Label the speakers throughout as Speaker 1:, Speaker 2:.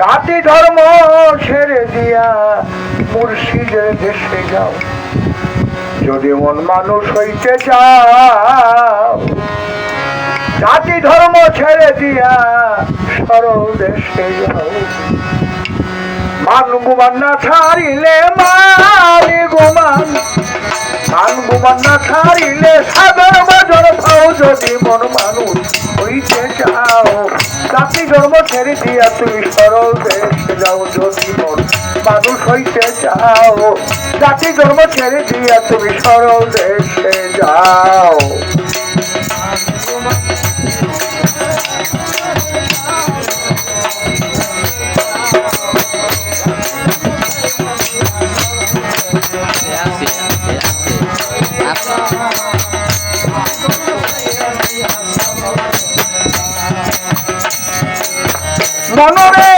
Speaker 1: জাতি ধর্ম ছেড়ে দিয়া মুর্শিদের দেশে যাও। যদি মন মানুষ হইতে চাও, জাতি ধর্ম ছেড়ে দিয়া সরল দেশে যাও। মান গুমান না ছাড়িলে মানি গুমান গুমান না ছাড়িলে সাগর বাজর পাও যদি মন মানুষ হইতে চাও। জাতি জন্ম ছেড়ে দিয়া তুমি সরল দেশে যাও যদি মন মানুষ হইতে চাও। জাতি জন্ম ছেড়ে দিয়া তুমি সরল দেশে যাও। মনরে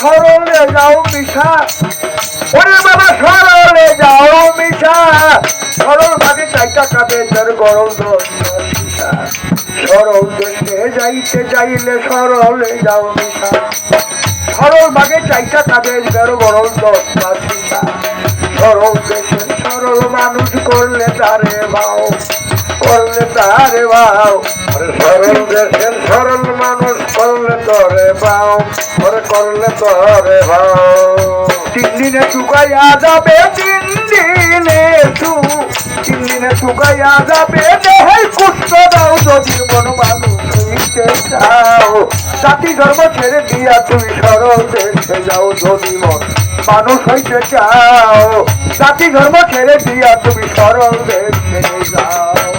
Speaker 1: সরল যাও মিশা। ওরে বাবা সরলে যাও মিশা। সরল ভাগে চাইটা তোর গরম দশা যাইতে চাইলে সরলে যাও মিশা সরল ভাগে চাইটা কাবে তোর গরম দশা সীতা। সরল দেশে সরল মানুষ করলে তারে বাও করলে তারে বাও সরল দেশের সরল মানুষ করলে তরে বাও ওরে করলে তরে বাও তিন দিনে চুকাইয়া যাবে তিন দিনে চু তিন দিনে চুকাইয়া যাবে দেহে কুষ্ঠ দাও যদি মন মানুষ। হইতে চাও, জাতি ধর্ম ছেড়ে দিয়া তুমি সরল যাও যদি মন। মানুষ হইতে চাও, জাতি ধর্ম ছেড়ে দিয়া তুমি সরল যাও।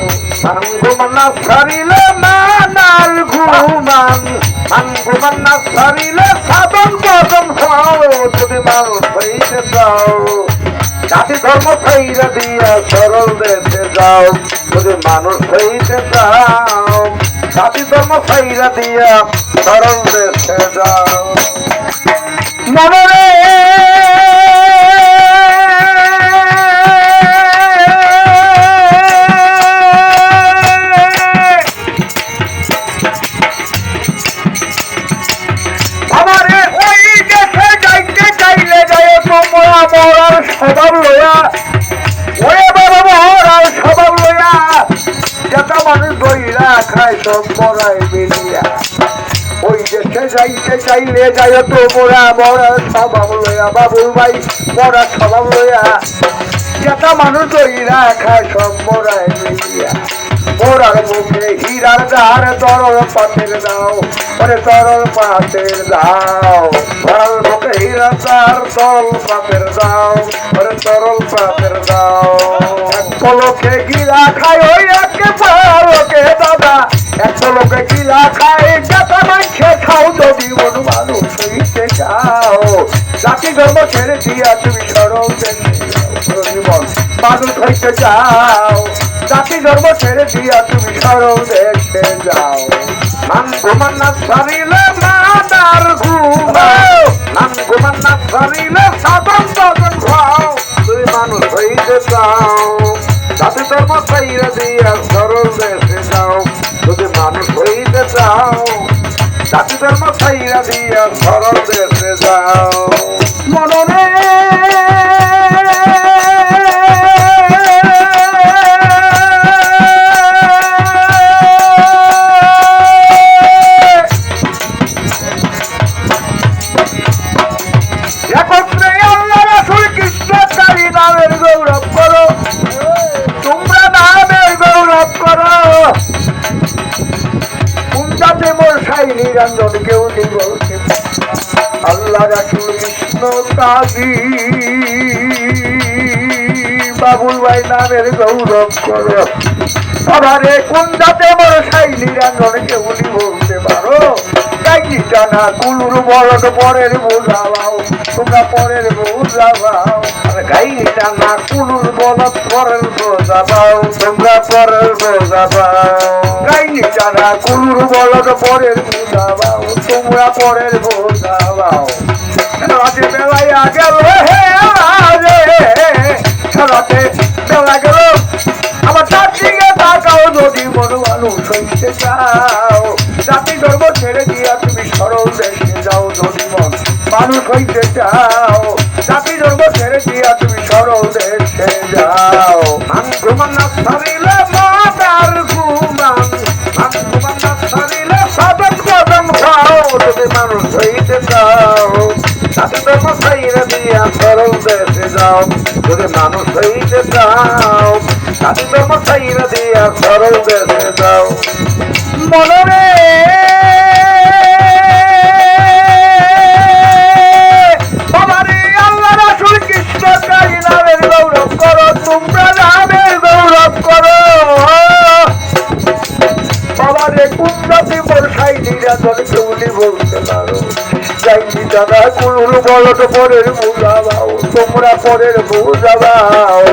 Speaker 1: ঘুমান্না সারিলে মানার ঘুমান মান ঘুমান্না সারিলে সাধন কদম খাও যদি মানুষ হইতে চাও। জাতি ধর্ম ছাইরা দিয়া সরল দেশে যাও, যদি মানুষ হইতে চাও। জাতি ধর্ম ছাইরা দিয়া সরল দেশে যাও। মনরে লয়া। মানুষ বইরা খায় সব মরাই বেরিয়া। ওই দেশে যাইতে চাইলে তো মোরা মরা স্বভাব লয়া বাবুল ভাই মরা স্বভাব লয়া যেটা মানুষ বইরা খায় সব মরাই বেরিয়া। মোরার মুখে হীরার দ্বার, তরল পাতের দাও, ওরে তরল পাতের দাও। মোরার মুখে হীরার দ্বার, তরল পাতের দাও, ওরে তরল পাতের দাও। এক পলকে গিলা খায় ওই একে পলকে দাদা, এক পলকে গিলা খায় যাতা মাংসে খাও যদি মন মানুষ হইতে চাও। জাতি ধর্ম ছেড়ে দিয়া তুমি সরল যাও জীবন মানুষ হইতে চাও। জাতি ধর্ম ছেড়ে দিয়া তুমি সরল দেশে যাও। নাম ঘুমান না সারিলে মাদার ঘুমাও। নাম ঘুমান না সারিলে সাধন দজন খাও তুই মানুষ হইতে চাও। জাতি ধর্ম ছেড়ে দিয়া সরল দেশে যাও। যদি মানুষ হইতে চাও। জাতি ধর্ম ছেড়ে দিয়া সরল দেশে যাও। মননে নিরঞ্জন কেউ নেই আল্লাহ রাসূল কৃষ্ণ কালী বাবুল ভাই নামের গৌরব করো সবারে কুঞ্জাতে মোর সাই নিরঞ্জন কেউ নেই বলতে পারো? তাই টানা কুলুর বলদ পরের বোঝাবাও তোমরা পরের বোঝাবাও গাই টানা কুলুর বলদ পরের বোঝাবাও তোমরা পরের বোঝাবাও টানা কুলুর বলদ পরের বোঝাবাও তোমরা পরের বোঝাবাও খেলাতে বেলায় গেল হে রে রাতে বেলা গেল আমার তার দিকে তাকাও যদি মন মানুষ চাও দেশে যাও, যদি মানুষ হইতে চাও ধর্ম ছেড়ে দিয়া সরল দেশে যাও মনরে কুন্দাতি বর্ষাই নিরাজন কেউলি বলতে পারো। যাইনি দাদা কুলুর বলদ পরের বুঝাবাও তোমরা পরের বুঝাবাও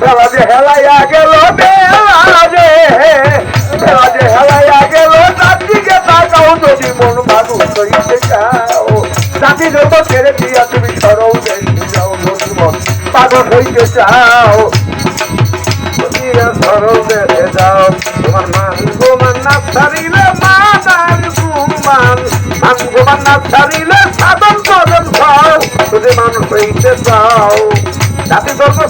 Speaker 1: বেলা যে হেলাইয়া গেল বেলা যে বেলা যে হেলাইয়া গেল তার দিকে তাকাও যদি মন মানুষ হইতে চাও। জাতি যত ছেড়ে দিয়া তুমি দেশে যাও পাগল হইতে চাও। সরল দেশে যাও তোমার মান গোমান না ছাড়িলে মান গোমান না ছাড়িলে সাধন খাও যদি মানুষ হইতে চাও, জাতি ধর্ম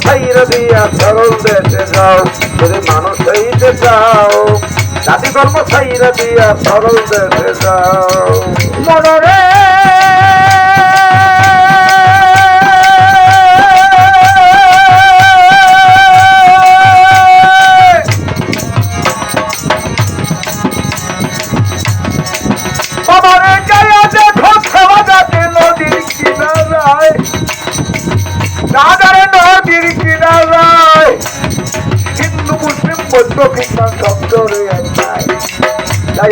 Speaker 1: দিয়া সরল দেশে যাও যদি মানুষ হইতে চাও, জাতি ধর্ম দিয়া সরল দেশে যাও মনরে বাবারে গায়ে দেখো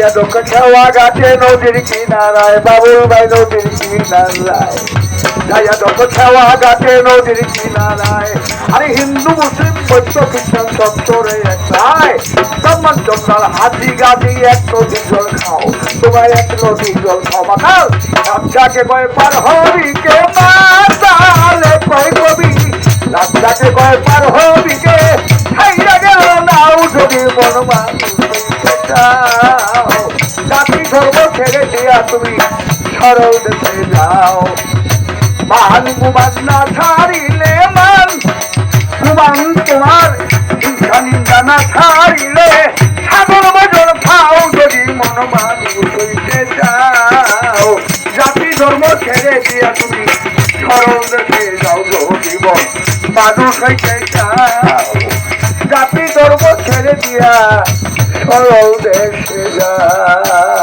Speaker 1: গায়ে দেখো খাওয়া গাছে নদীর কিনারায় বাবুল ভাই নদীর কিনারায়। গায়া যত খেওয়া গাছে নদীর কিনারায় আরে হিন্দু, মুসলিম, বৌদ্ধ, খ্রিস্টান সত্তরে একটাই সম্মান জন্মাল হাতি গাদি এক নদী জল খাও তোমার এক নদী জল খাও। মাতাল রাজাকে কয় পার হবি, কে মাতালে? কয় কবি রাজাকে কয় পার হবি, কে খাইয়া গেল মানুষ হইতে চাও জাতি ধর্ম ছেড়ে দিয়া তুমি সরল দেশে যাও মান গুমান না ছাড়িলে মান গুমান তোমার হিংসা নিন্দা না ছাড়িলে সাগর বাজর খাও যদি মন মানুষ হইতে চাও। জাতি ধর্ম ছেড়ে দিয়া তুমি সরল যাও মানুষ হইতে জাতি ধর্ম ছেড়ে দিয়া সরল দেশে যাও